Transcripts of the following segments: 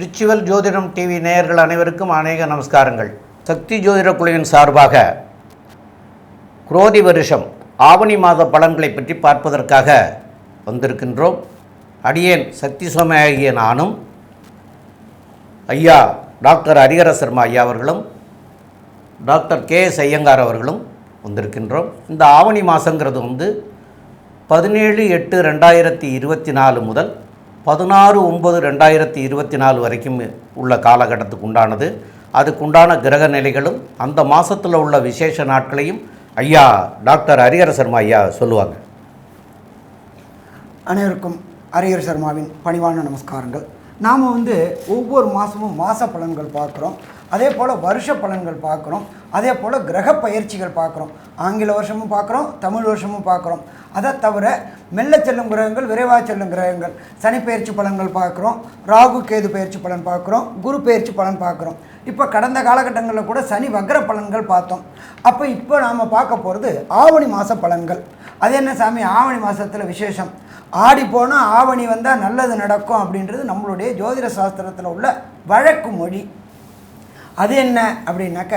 Ritual ஜோதிடம் TV நேயர்கள் அனைவருக்கும் அநேக நமஸ்காரங்கள். சக்தி ஜோதிட குழுவின் சார்பாக குரோதி வருஷம் ஆவணி மாத பலன்களை பற்றி பார்ப்பதற்காக வந்திருக்கின்றோம். அடியேன் சக்தி சோமையாகிய நானும் ஐயா டாக்டர் ஹரிஹர சர்மா ஐயா அவர்களும் டாக்டர் கே எஸ் ஐயங்கார் அவர்களும் வந்திருக்கின்றோம். இந்த ஆவணி மாதங்கிறது வந்து பதினேழு எட்டு ரெண்டாயிரத்தி இருபத்தி நாலு முதல் பதினாறு ஒம்பது ரெண்டாயிரத்தி இருபத்தி நாலு வரைக்கும் உள்ள காலகட்டத்துக்கு உண்டானது. அதுக்குண்டான கிரக நிலைகளும் அந்த மாதத்தில் உள்ள விசேஷ நாட்களையும் ஐயா டாக்டர் ஹரிஹர சர்மா ஐயா சொல்லுவாங்க. அனைவருக்கும் ஹரிஹர் சர்மாவின் பணிவான நமஸ்காரங்கள். நாம் வந்து ஒவ்வொரு மாதமும் மாத பலன்கள் பார்க்குறோம். அதே போல் வருஷ பலன்கள் பார்க்குறோம். அதே போல் கிரக பயிற்சிகள் பார்க்குறோம். ஆங்கில வருஷமும் பார்க்குறோம் தமிழ் வருஷமும் பார்க்குறோம். அதை தவிர மெல்ல செல்லும் கிரகங்கள் விரைவாக செல்லும் கிரகங்கள். சனி பயிற்சி பலன்கள் பார்க்குறோம் ராகு கேது பயிற்சி பலன் பார்க்குறோம் குரு பயிற்சி பலன் பார்க்குறோம். இப்போ கடந்த காலகட்டங்களில் கூட சனி வக்ர பலன்கள் பார்த்தோம். அப்போ இப்போ நாம் பார்க்க போகிறது ஆவணி மாத பலன்கள். அது என்ன சாமி? ஆவணி மாதத்தில் விசேஷம். ஆடி போனால் ஆவணி வந்தால் நல்லது நடக்கும் அப்படின்றது நம்மளுடைய ஜோதிட சாஸ்திரத்தில் உள்ள வழக்கு மொழி. அது என்ன அப்படின்னாக்க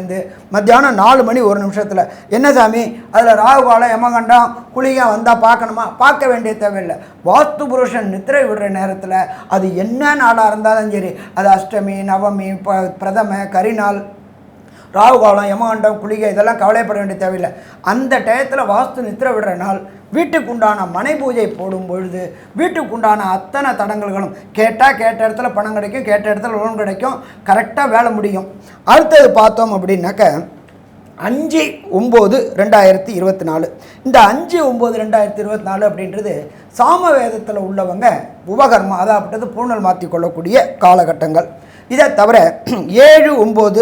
இருந்து மத்தியானம் நாலு மணி ஒரு நிமிஷத்தில். என்ன சாமி? அதில் ராகுகாலம் யமகண்டம் குளிகை வந்தால் பார்க்கணுமா? பார்க்க வேண்டிய தேவையில்லை. வாஸ்து புருஷன் நித்திரை விடுற நேரத்தில் அது என்ன நாளாக இருந்தாலும் சரி அது அஷ்டமி நவமி ப பிரதம கரிநாள் ராகு காலம் யமகண்டம் குளிகை இதெல்லாம் கவலைப்பட வேண்டிய தேவையில்லை. அந்த டயத்தில் வாஸ்து நித்திர விடுற நாள் வீட்டுக்குண்டான மனை பூஜை போடும் பொழுது வீட்டுக்குண்டான அத்தனை தடங்கல்களும் கேட்டால் கேட்ட இடத்துல பணம் கிடைக்கும் கேட்ட இடத்துல லோன் கிடைக்கும் கரெக்டாக வேலை முடியும். அடுத்தது பார்த்தோம் அப்படின்னாக்க அஞ்சு ஒம்பது ரெண்டாயிரத்தி இருபத்தி நாலு. இந்த அஞ்சு ஒம்பது ரெண்டாயிரத்தி இருபத்தி நாலு அப்படின்றது சாம வேதத்தில் உள்ளவங்க உபகர்மா அதாகப்பட்டது பூணல் மாற்றி கொள்ளக்கூடிய காலகட்டங்கள். இதை தவிர ஏழு ஒம்பது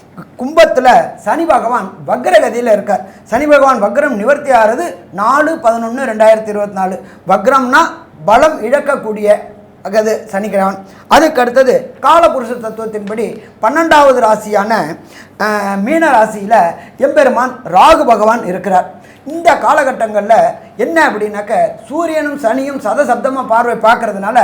கும்பத்தில் சனி பகவான் வக்ரகதியில் இருக்கார். சனி பகவான் வக்ரம் நிவர்த்தி ஆகிறது நாலு பதினொன்று ரெண்டாயிரத்தி இருபத்தி நாலு. வக்ரம்னா பலம் இழக்கக்கூடிய அகது சனிக்கிழவன் அதுக்கு அடுத்தது காலபுருஷ தத்துவத்தின்படி பன்னெண்டாவது ராசியான மீன ராசியில் எம்பெருமான் ராகு பகவான் இருக்கிறார். இந்த காலகட்டங்களில் என்ன அப்படின்னாக்க சூரியனும் சனியும் சதசப்தமாக பார்வை பார்க்கறதுனால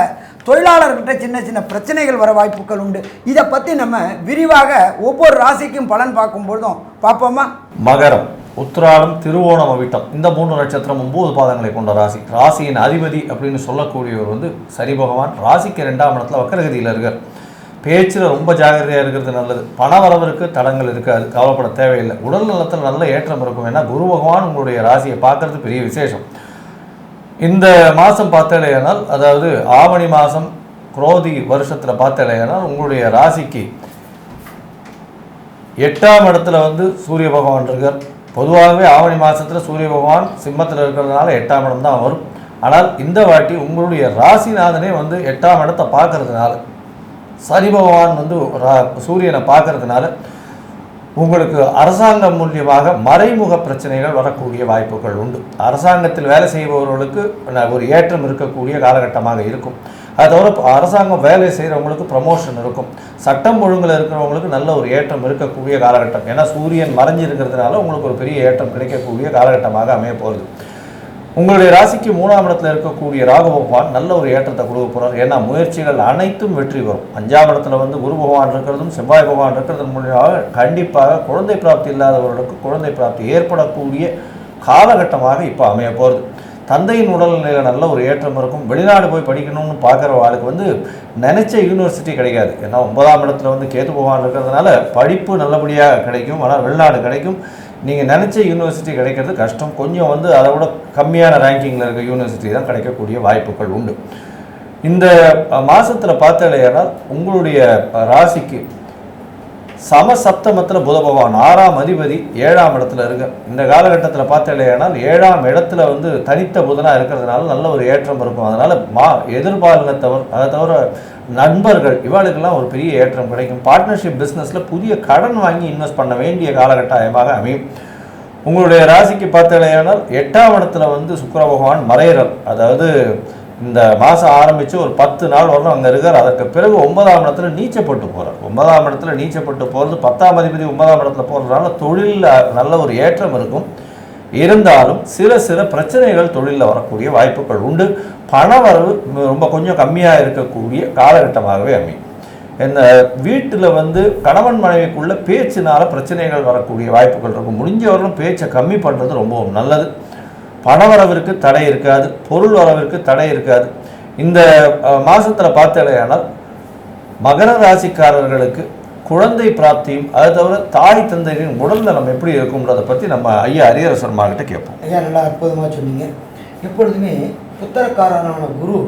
தொழிலாளர்கிட்ட சின்ன சின்ன பிரச்சனைகள் வர வாய்ப்புகள் உண்டு. இதை பற்றி நம்ம விரிவாக ஒவ்வொரு ராசிக்கும் பலன் பார்க்கும்பொழுதும் பார்ப்போமா? மகரம். உத்திராடம் திருவோணம் அவிட்டம் இந்த மூன்று நட்சத்திரம் ஒன்பது பாதங்களை கொண்ட ராசி. ராசியின் அதிபதி அப்படின்னு சொல்லக்கூடியவர் வந்து சரி பகவான். ராசிக்கு ரெண்டாம் இடத்துல வக்கரகதியில் இருக்கார். பேச்சில் ரொம்ப ஜாகிரதையாக இருக்கிறது நல்லது. பண வரவருக்கு தடங்கள் இருக்காது. கவலைப்பட தேவையில்லை. உடல் நலத்தில் நல்ல ஏற்றம் இருக்கும். ஏன்னா குரு பகவான் உங்களுடைய ராசியை பார்க்கறது பெரிய விசேஷம். இந்த மாதம் பார்த்தலையானால் அதாவது ஆவணி மாதம் குரோதி வருஷத்தில் பார்த்தலையானால் உங்களுடைய ராசிக்கு எட்டாம் இடத்துல வந்து சூரிய பகவான் இருக்கார். பொதுவாகவே ஆவணி மாதத்தில் சூரிய பகவான் சிம்மத்தில் இருக்கிறதுனால எட்டாம் இடம் தான் வரும். ஆனால் இந்த வாட்டி உங்களுடைய ராசிநாதனே வந்து எட்டாம் இடத்தை பார்க்கறதுனால சனி பகவான் வந்து ரா- சூரியனை பார்க்கறதுனால உங்களுக்கு அரசாங்கம் மூலியமாக மறைமுக பிரச்சனைகள் வரக்கூடிய வாய்ப்புகள் உண்டு. அரசாங்கத்தில் வேலை செய்பவர்களுக்கு ந- ஒரு ஏற்றம் இருக்கக்கூடிய காலகட்டமாக இருக்கும். அது தவிர அரசாங்கம் வேலை செய்கிறவங்களுக்கு ப்ரமோஷன் இருக்கும். சட்டம் ஒழுங்கில் இருக்கிறவங்களுக்கு நல்ல ஒரு ஏற்றம் இருக்கக்கூடிய காலகட்டம். ஏன்னா சூரியன் மறைஞ்சு இருக்கிறதுனால உங்களுக்கு ஒரு பெரிய ஏற்றம் கிடைக்கக்கூடிய காலகட்டமாக அமைய போகிறது உங்களுடைய ராசிக்கு மூணாம் இடத்துல இருக்கக்கூடிய ராகு பகவான் நல்ல ஒரு ஏற்றத்தை கொடுக்க போகிறார் ஏன்னா முயற்சிகள் அனைத்தும் வெற்றி பெறும். அஞ்சாம் இடத்துல வந்து குரு பகவான் இருக்கிறதும் செவ்வாய் பகவான் இருக்கிறது மூலியமாக கண்டிப்பாக குழந்தை பிராப்தி இல்லாதவர்களுக்கு குழந்தை பிராப்தி ஏற்படக்கூடிய காலகட்டமாக இப்போ அமைய போகிறது தந்தையின் உடல்நிலையில் நல்ல ஒரு ஏற்றம் இருக்கும். வெளிநாடு போய் படிக்கணும்னு பார்க்குற ஆளுக்கு வந்து நினைச்ச யூனிவர்சிட்டி கிடைக்காது. ஏன்னா ஒன்பதாம் இடத்துல வந்து கேத்து பகவான் இருக்கிறதுனால படிப்பு நல்லபடியாக கிடைக்கும். ஆனால் வெளிநாடு கிடைக்கும். நீங்கள் நினச்ச யூனிவர்சிட்டி கிடைக்கிறது கஷ்டம். கொஞ்சம் வந்து அதை விட கம்மியான ரேங்கிங்கில் இருக்க யூனிவர்சிட்டி தான் கிடைக்கக்கூடிய வாய்ப்புகள் உண்டு. இந்த மாதத்தில் பார்த்தாலேயானால் உங்களுடைய ராசிக்கு சம சப்தமத்தில் புத பகவான் ஆறாம் அதிபதி ஏழாம் இடத்துல இருக்கு. இந்த காலகட்டத்தில் பார்த்தாலேயானால் ஏழாம் இடத்துல வந்து தனித்த புதனாக இருக்கிறதுனால நல்ல ஒரு ஏற்றம் இருக்கும். அதனால் மா எதிர்பாலினத்தவர் அதை தவிர நண்பர்கள் இவாளுக்கெல்லாம் ஒரு பெரிய ஏற்றம் கிடைக்கும். பார்ட்னர்ஷிப் பிஸ்னஸில் புதிய கடன் வாங்கி இன்வெஸ்ட் பண்ண வேண்டிய காலகட்டமாக அமையும். உங்களுடைய ராசிக்கு பார்த்தாலேயானால் எட்டாம் இடத்துல வந்து சுக்கர பகவான் மறையிறல் அதாவது இந்த மாதம் ஆரம்பித்து ஒரு பத்து நாள் வரணும். அங்கே இருக்கார். அதற்கு பிறகு ஒன்பதாம் இடத்துல நீச்சப்பட்டு போகிறார் ஒன்பதாம் இடத்துல நீச்சப்பட்டு போகிறது பத்தாம் அதிபதி ஒன்பதாம் இடத்துல போகிறதுனால தொழிலில் நல்ல ஒரு ஏற்றம் இருக்கும். இருந்தாலும் சில சில பிரச்சனைகள் தொழிலில் வரக்கூடிய வாய்ப்புகள் உண்டு. பணவரவு ரொம்ப கொஞ்சம் கம்மியாக இருக்கக்கூடிய காலகட்டமாகவே அமையும். இந்த வீட்டில் வந்து கணவன் மனைவிக்குள்ள பேச்சினால பிரச்சனைகள் வரக்கூடிய வாய்ப்புகள் இருக்கும். முடிஞ்சவர்களும் பேச்சை கம்மி பண்ணுறது ரொம்பவும் நல்லது. பண வரவிற்கு தடை இருக்காது பொருள் வரவிற்கு தடை இருக்காது. இந்த மாதத்தில் பார்த்தலையானால் மகர ராசிக்காரர்களுக்கு குழந்தை பிராப்தியும் அது தவிர தாய் தந்தைகளின் உடல் நலம் எப்படி இருக்கும்ன்றதை பற்றி நம்ம ஐயா ஹரிஹர சர்மா கிட்ட கேட்போம். ஐயா நல்லா அற்புதமாக சொன்னீங்க. எப்பொழுதுமே புத்தரக்காரனான குரு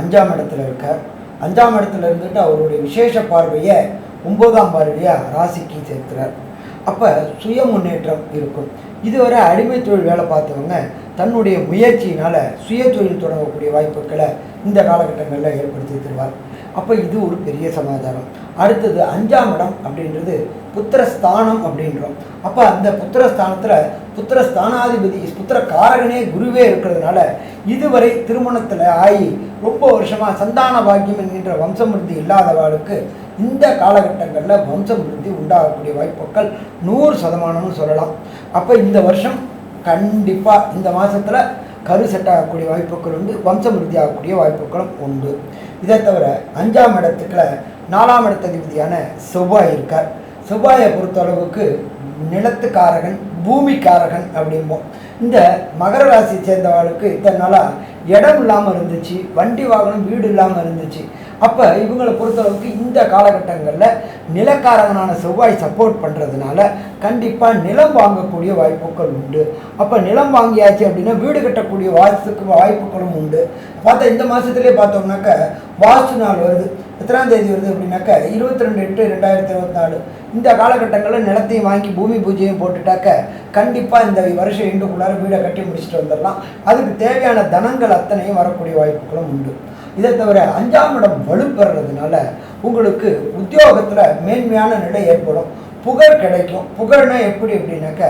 அஞ்சாம் இடத்துல இருக்கார். அஞ்சாம் இடத்துல இருந்துட்டு அவருடைய விசேஷ பார்வையை ஒன்பதாம் பார்வையாக ராசிக்கு சேர்க்கிறார். அப்போ சுய முன்னேற்றம் இருக்கும். இதுவரை அடிமை தொழில் வேலை பார்த்தவங்க தன்னுடைய முயற்சியினால் சுய தொழில் தொடங்கக்கூடிய வாய்ப்புகளை இந்த காலகட்டங்களில் ஏற்படுத்தி தருவார் அப்போ இது ஒரு பெரிய சமாதானம். அடுத்தது அஞ்சாம் இடம் அப்படின்றது புத்திரஸ்தானம் அப்படின்றோம். அப்போ அந்த புத்திரஸ்தானத்தில் புத்திரஸ்தானாதிபதி புத்திர காரகனே குருவே இருக்கிறதுனால இதுவரை திருமணத்தில் ஆகி ரொம்ப வருஷமாக சந்தான பாக்கியம் என்கின்ற வம்சமிருத்தி இல்லாதவாளுக்கு இந்த காலகட்டங்களில் வம்சமிருத்தி உண்டாகக்கூடிய வாய்ப்புகள் நூறு சதமானம்னு சொல்லலாம். அப்போ இந்த வருஷம் கண்டிப்பாக இந்த மாதத்தில் கரு செட் ஆகக்கூடிய வாய்ப்புகள் உண்டு வம்சமிருத்தி ஆகக்கூடிய வாய்ப்புகளும் உண்டு. இதை தவிர அஞ்சாம் இடத்துக்குள்ள நாலாம் இடத்ததிபதியான செவ்வாய் இருக்கார். செவ்வாயை பொறுத்தளவுக்கு நிலத்துக்காரகன் பூமிக்காரகன் அப்படிம்போம். இந்த மகர ராசியை சேர்ந்தவர்களுக்கு இத்தனை நாளாக இடம் இல்லாமல் இருந்துச்சு வண்டி வாகனம் வீடு இல்லாமல் இருந்துச்சு. அப்போ இவங்களை பொறுத்தளவுக்கு இந்த காலகட்டங்களில் நிலக்காரகனான செவ்வாய் சப்போர்ட் பண்ணுறதுனால கண்டிப்பாக நிலம் வாங்கக்கூடிய வாய்ப்புகள் உண்டு. அப்போ நிலம் வாங்கியாச்சு அப்படின்னா வீடு கட்டக்கூடிய வாசுக்கு வாய்ப்புகளும் உண்டு. பார்த்தா இந்த மாதத்துலேயே பார்த்தோம்னாக்க வாஸ்து நாள் வருது. எத்தனாம் தேதி வருது அப்படின்னாக்க இருபத்தி ரெண்டு எட்டு ரெண்டாயிரத்தி இருபத்தி நாலு இந்த காலகட்டங்களில் நிலத்தையும் வாங்கி பூமி பூஜையும் போட்டுட்டாக்க கண்டிப்பாக இந்த வருஷம் எண்டுக்குள்ளார வீடை கட்டி முடிச்சுட்டு வந்துடலாம். அதுக்கு தேவையான தனங்கள் அத்தனையும் வரக்கூடிய வாய்ப்புகளும் உண்டு. இதை தவிர அஞ்சாம் இடம் வலுப்பெறதுனால உங்களுக்கு உத்தியோகத்தில் மேன்மையான நிலை ஏற்படும். புகழ் கிடைக்கும். புகழ்னா எப்படி அப்படின்னாக்க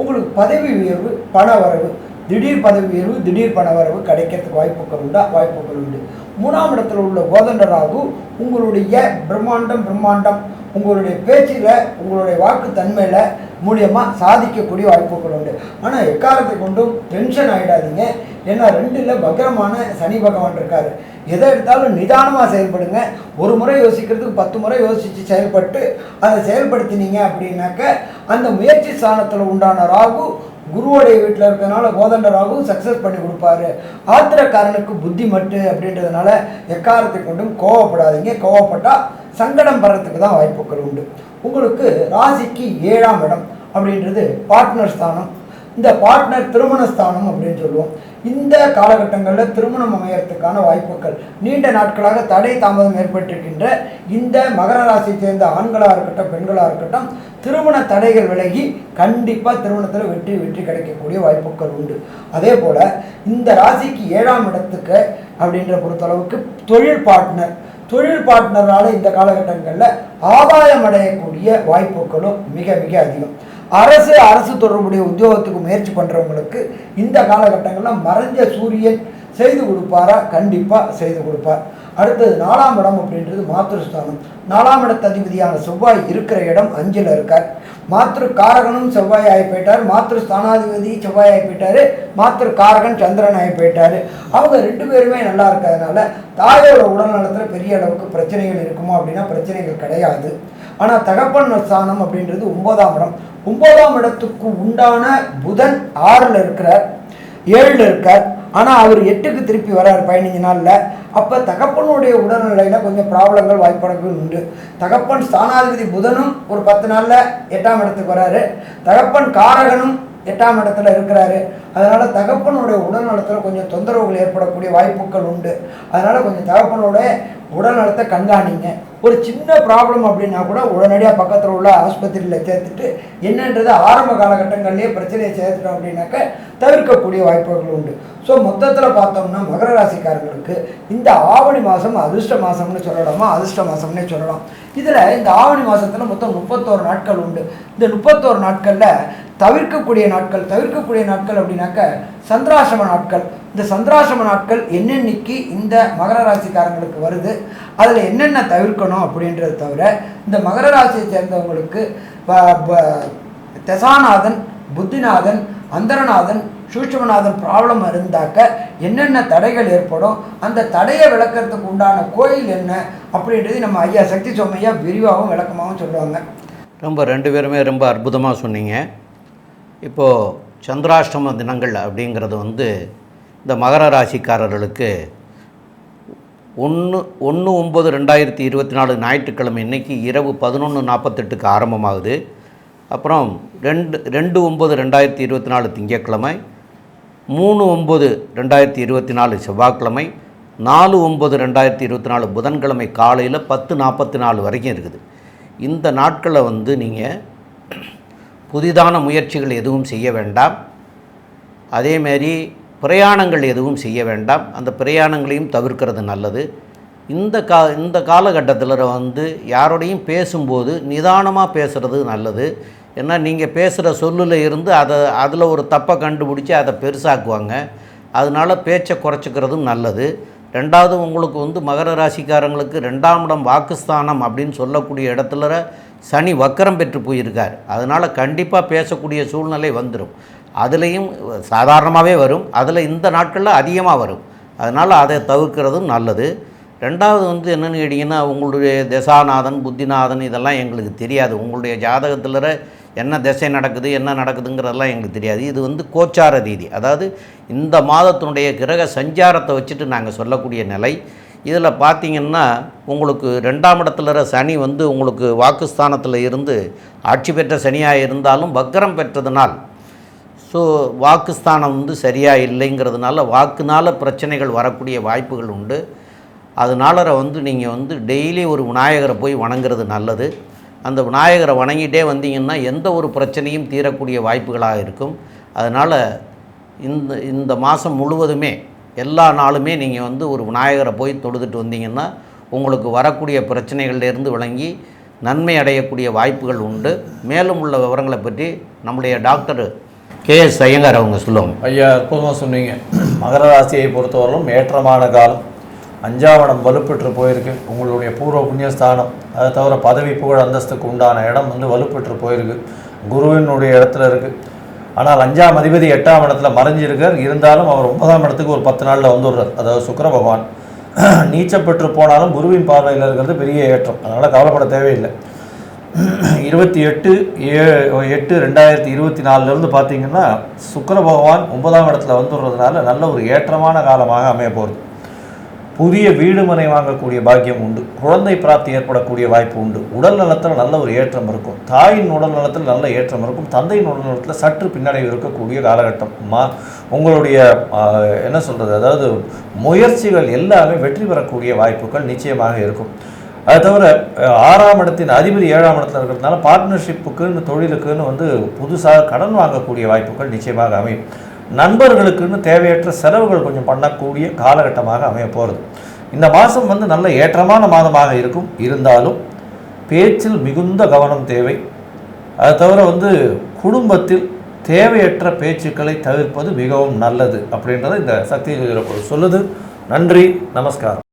உங்களுக்கு பதவி உயர்வு பண வரவு. திடீர் பதவி உயர்வு திடீர் பண வரவு கிடைக்கிறதுக்கு வாய்ப்புகள் உண்டா? வாய்ப்புகள் உண்டு. மூணாம் இடத்துல உள்ள கோதண்டராகு உங்களுடைய பிரம்மாண்டம் பிரம்மாண்டம். உங்களுடைய பேச்சில் உங்களுடைய வாக்கு தன்மையில் மூலியமாக சாதிக்கக்கூடிய வாய்ப்புகள் உண்டு. ஆனால் எக்காலத்தை கொண்டும் டென்ஷன் ஆகிடாதீங்க ஏன்னா ரெண்டில் வக்ரமான சனி பகவான் இருக்கார். எதை எடுத்தாலும் நிதானமாக செயல்படுங்க. ஒரு முறை யோசிக்கிறதுக்கு பத்து முறை யோசித்து செயல்பட்டு அதை செயல்படுத்தினீங்க அப்படின்னாக்க அந்த முயற்சி ஸ்தானத்தில் உண்டான ராகு குருவோடைய வீட்டில் இருக்கிறதுனால கோதண்ட ராகு சக்ஸஸ் பண்ணி கொடுப்பாரு. ஆத்திரக்காரனுக்கு புத்தி மட்டு அப்படின்றதுனால எக்காரத்தை கொண்டும் கோவப்படாதீங்க. கோவப்பட்டால் சங்கடம் படுறதுக்கு தான் வாய்ப்புகள் உண்டு. உங்களுக்கு ராசிக்கு ஏழாம் இடம் அப்படின்றது பார்ட்னர் ஸ்தானம். இந்த பார்ட்னர் திருமண ஸ்தானம் அப்படின்னு சொல்லுவோம். இந்த காலகட்டங்களில் திருமணம் அமையறதுக்கான வாய்ப்புகள். நீண்ட நாட்களாக தடை தாமதம் ஏற்பட்டிருக்கின்ற இந்த மகர ராசியை சேர்ந்த ஆண்களாக இருக்கட்டும் பெண்களாக இருக்கட்டும் திருமண தடைகள் விலகி கண்டிப்பாக திருமணத்தில் வெற்றி வெற்றி கிடைக்கக்கூடிய வாய்ப்புகள் உண்டு. அதே போல் இந்த ராசிக்கு ஏழாம் இடத்துக்கு அப்படின்ற பொறுத்தளவுக்கு தொழில் பார்ட்னர் தொழில் பார்ட்னரால் இந்த காலகட்டங்களில் ஆதாயம் அடையக்கூடிய வாய்ப்புகளும் மிக மிக அதிகம். அரசு அரசு தொடர்புடைய உத்தியோகத்துக்கு முயற்சி பண்ணுறவங்களுக்கு இந்த காலகட்டங்களில் மறைஞ்ச சூரியன் செய்து கொடுப்பாரா? கண்டிப்பாக செய்து கொடுப்பார். அடுத்தது நாலாம் இடம் அப்படின்றது மாத்திருஸ்தானம் நாலாம் இடத்து அதிபதியான செவ்வாய் இருக்கிற இடம் அஞ்சில் இருக்கார். மாத்திரு காரகனும் செவ்வாய் ஆகி போயிட்டார். மாத்திரு ஸ்தானாதிபதி செவ்வாய் ஆகி போயிட்டாரு. மாத்திரு காரகன் சந்திரன் ஆகி போயிட்டார். அவங்க ரெண்டு பேருமே நல்லா இருக்கிறதுனால தாயோட உடல்நலத்தில் பெரிய அளவுக்கு பிரச்சனைகள் இருக்குமோ அப்படின்னா பிரச்சனைகள் கிடையாது. ஆனால் தகப்பன் ஸ்தானம் அப்படின்றது ஒன்பதாம் இடம். ஒன்பதாம் இடத்துக்கு உண்டான புதன் ஆறில் இருக்கிறார் ஏழில் இருக்கார். ஆனால் அவர் எட்டுக்கு திருப்பி வரார் பதினஞ்சு நாளில். அப்போ தகப்பனுடைய உடல்நிலையில் கொஞ்சம் ப்ராப்ளங்கள் வாய்ப்படங்கள் உண்டு. தகப்பன் ஸ்தானாதிபதி புதனும் ஒரு பத்து நாளில் எட்டாம் இடத்துக்கு வராரு. தகப்பன் காரகனும் எட்டாம் இடத்துல இருக்கிறாரு. அதனால் தகப்பனுடைய உடல்நலத்தில் கொஞ்சம் தொந்தரவுகள் ஏற்படக்கூடிய வாய்ப்புகள் உண்டு. அதனால் கொஞ்சம் தகப்பனுடைய உடல்நலத்தை கண்காணிங்க. ஒரு சின்ன ப்ராப்ளம் அப்படின்னா கூட உடனடியாக பக்கத்தில் உள்ள ஆஸ்பத்திரியில் சேர்த்துட்டு என்னன்றது ஆரம்ப காலகட்டங்கள்லேயே பிரச்சனையை சேர்த்துட்டோம் அப்படின்னாக்க தவிர்க்கக்கூடிய வாய்ப்புகள் உண்டு. ஸோ மொத்தத்தில் பார்த்தோம்னா மகர ராசிக்காரங்களுக்கு இந்த ஆவணி மாதம் அதிர்ஷ்ட மாதம்னு சொல்லலாமா? அதிர்ஷ்ட மாதம்னே சொல்லலாம். இதில் இந்த ஆவணி மாதத்தில் மொத்தம் முப்பத்தோரு நாட்கள் உண்டு. இந்த முப்பத்தோரு நாட்களில் தவிர்க்கக்கூடிய நாட்கள் தவிர்க்கக்கூடிய நாட்கள் அப்படின்னாக்க சந்திராசிரம நாட்கள். இந்த சந்திராசிரம நாட்கள் என்னென்னைக்கு இந்த மகர ராசிக்காரங்களுக்கு வருது அதில் என்னென்ன தவிர்க்கணும் அப்படின்றத தவிர இந்த மகர ராசியை சேர்ந்தவங்களுக்கு தசாநாதன் புத்திநாதன் அந்தரநாதன் சூட்சமநாதன் ப்ராப்ளம் இருந்தாக்க என்னென்ன தடைகள் ஏற்படும் அந்த தடையை விளக்கிறதுக்கு உண்டான கோயில் என்ன அப்படின்றது நம்ம ஐயா சக்தி சோமையா விரிவாகவும் விளக்கமாகவும் சொல்லுவாங்க ரொம்ப ரெண்டு பேருமே ரொம்ப அற்புதமாக சொன்னீங்க. இப்போது சந்திராஷ்டம தினங்கள் அப்படிங்கிறது வந்து இந்த மகர ராசிக்காரர்களுக்கு ஒன்று ஒன்று ஒம்பது ரெண்டாயிரத்தி இருபத்தி நாலு ஞாயிற்றுக்கிழமை இன்னைக்கு இரவு பதினொன்று நாற்பத்தெட்டுக்கு ஆரம்பமாகுது. அப்புறம் ரெண்டு ரெண்டு ஒம்பது ரெண்டாயிரத்தி இருபத்தி நாலு திங்கட்கிழமை மூணு ஒம்பது ரெண்டாயிரத்தி இருபத்தி நாலு செவ்வாய்க்கிழமை நாலு ஒம்பது ரெண்டாயிரத்தி இருபத்தி நாலு புதன்கிழமை காலையில் பத்து நாற்பத்தி நாலு வரைக்கும் இருக்குது. இந்த நாட்களில் வந்து நீங்கள் புதிதான முயற்சிகள் எதுவும் செய்ய வேண்டாம். அதேமாரி பிரயாணங்கள் எதுவும் செய்ய வேண்டாம். அந்த பிரயாணங்களையும் தவிர்க்கிறது நல்லது. இந்த கா இந்த காலகட்டத்தில் வந்து யாரோடையும் பேசும்போது நிதானமாக பேசுகிறது நல்லது. ஏன்னா நீங்கள் பேசுகிற சொல்லில் இருந்து அதை அதில் ஒரு தப்பை கண்டுபிடிச்சி அதை பெருசாக்குவாங்க. அதனால் பேச்சை குறைச்சிக்கிறதும் நல்லது. ரெண்டாவது உங்களுக்கு வந்து மகர ராசிக்காரங்களுக்கு ரெண்டாம் இடம் வாக்குஸ்தானம் அப்படின்னு சொல்லக்கூடிய இடத்துல சனி வக்கரம் பெற்று போயிருக்கார். அதனால் கண்டிப்பாக பேசக்கூடிய சூழ்நிலை வந்துடும் அதுலேயும் சாதாரணமாகவே வரும். அதில் இந்த நாட்களில் அதிகமாக வரும். அதனால் அதை தவிர்க்கிறதும் நல்லது. ரெண்டாவது வந்து என்னென்னு கேட்டிங்கன்னா உங்களுடைய தசாநாதன் புத்திநாதன் இதெல்லாம் எங்களுக்கு தெரியாது. உங்களுடைய ஜாதகத்தில் என்ன திசை நடக்குது என்ன நடக்குதுங்கிறதெல்லாம் எங்களுக்கு தெரியாது. இது வந்து கோச்சார ரீதி அதாவது இந்த மாதத்தினுடைய கிரக சஞ்சாரத்தை வச்சுட்டு நாங்கள் சொல்லக்கூடிய நிலை. இதில் பார்த்தீங்கன்னா உங்களுக்கு ரெண்டாம் இடத்துல இருக்கிற சனி வந்து உங்களுக்கு வாக்குஸ்தானத்தில் இருந்து ஆட்சி பெற்ற சனியாக இருந்தாலும் வக்கரம் பெற்றதுனால் ஸோ வாக்குஸ்தானம் வந்து சரியாக இல்லைங்கிறதுனால வாக்குனால் பிரச்சனைகள் வரக்கூடிய வாய்ப்புகள் உண்டு. அதனால வந்து நீங்கள் வந்து டெய்லி ஒரு விநாயகரை போய் வணங்குறது நல்லது. அந்த விநாயகரை வணங்கிட்டே வந்தீங்கன்னா எந்த ஒரு பிரச்சனையும் தீரக்கூடிய வாய்ப்புகளாக இருக்கும். அதனால் இந்த இந்த மாதம் முழுவதுமே எல்லா நாளுமே நீங்கள் வந்து ஒரு விநாயகரை போய் தொழுதுட்டு வந்தீங்கன்னா உங்களுக்கு வரக்கூடிய பிரச்சனைகள்லேருந்து விளங்கி நன்மை அடையக்கூடிய வாய்ப்புகள் உண்டு. மேலும் உள்ள விவரங்களை பற்றி நம்முடைய டாக்டர் கே எஸ் ஐயங்கார் அவங்க சொல்லுவாங்க. ஐயா அற்புதமாக சொன்னீங்க. மகர ராசியை பொறுத்தவரையிலும் ஏற்றமான காலம் அஞ்சாவடம் வலுப்பெற்று போயிருக்கு. உங்களுடைய பூர்வ புண்ணியஸ்தானம் அதை தவிர பதவி புகழ் அந்தஸ்துக்கு உண்டான இடம் வந்து வலுப்பெற்று போயிருக்கு. குருவினுடைய இடத்துல இருக்குது ஆனால் அஞ்சாம் அதிபதி எட்டாம் இடத்துல மறைஞ்சிருக்கார். இருந்தாலும் அவர் ஒன்பதாம் இடத்துக்கு ஒரு பத்து நாளில் வந்துடுறார். அதாவது சுக்கர பகவான். நீச்சப்பெற்று போனாலும் குருவின் பார்வையில் இருக்கிறது பெரிய ஏற்றம். அதனால் கவலைப்பட தேவையில்லை. இருபத்தி எட்டு ஏ எட்டு ரெண்டாயிரத்தி இருபத்தி நாலுலேருந்து பார்த்தீங்கன்னா சுக்கர பகவான் ஒன்பதாம் இடத்துல வந்துடுறதுனால நல்ல ஒரு ஏற்றமான காலமாக அமைய போகிறது புதிய வீடு மனை வாங்கக்கூடிய பாக்கியம் உண்டு. குழந்தை பிராப்தி ஏற்படக்கூடிய வாய்ப்பு உண்டு. உடல் நலத்தில் நல்ல ஒரு ஏற்றம் இருக்கும். தாயின் உடல் நலத்தில் நல்ல ஏற்றம் இருக்கும். தந்தையின் உடல் நலத்தில் சற்று பின்னடைவு இருக்கக்கூடிய காலகட்டம். மா உங்களுடைய என்ன சொல்கிறது அதாவது முயற்சிகள் எல்லாமே வெற்றி பெறக்கூடிய வாய்ப்புகள் நிச்சயமாக இருக்கும். அது தவிர ஆறாம் இடத்தின் அதிபதி ஏழாம் இடத்துல இருக்கிறதுனால பார்ட்னர்ஷிப்புக்குன்னு தொழிலுக்குன்னு வந்து புதுசாக கடன் வாங்கக்கூடிய வாய்ப்புகள் நிச்சயமாக அமையும். நண்பர்களுக்குன்னு தேவையற்ற செலவுகள் கொஞ்சம் பண்ணக்கூடிய காலகட்டமாக அமைய போகிறது இந்த மாதம் வந்து நல்ல ஏற்றமான மாதமாக இருக்கும். இருந்தாலும் பேச்சில் மிகுந்த கவனம் தேவை. அது தவிர வந்து குடும்பத்தில் தேவையற்ற பேச்சுக்களை தவிர்ப்பது மிகவும் நல்லது அப்படின்றத இந்த சக்தி சொல்லுது. நன்றி நமஸ்காரம்.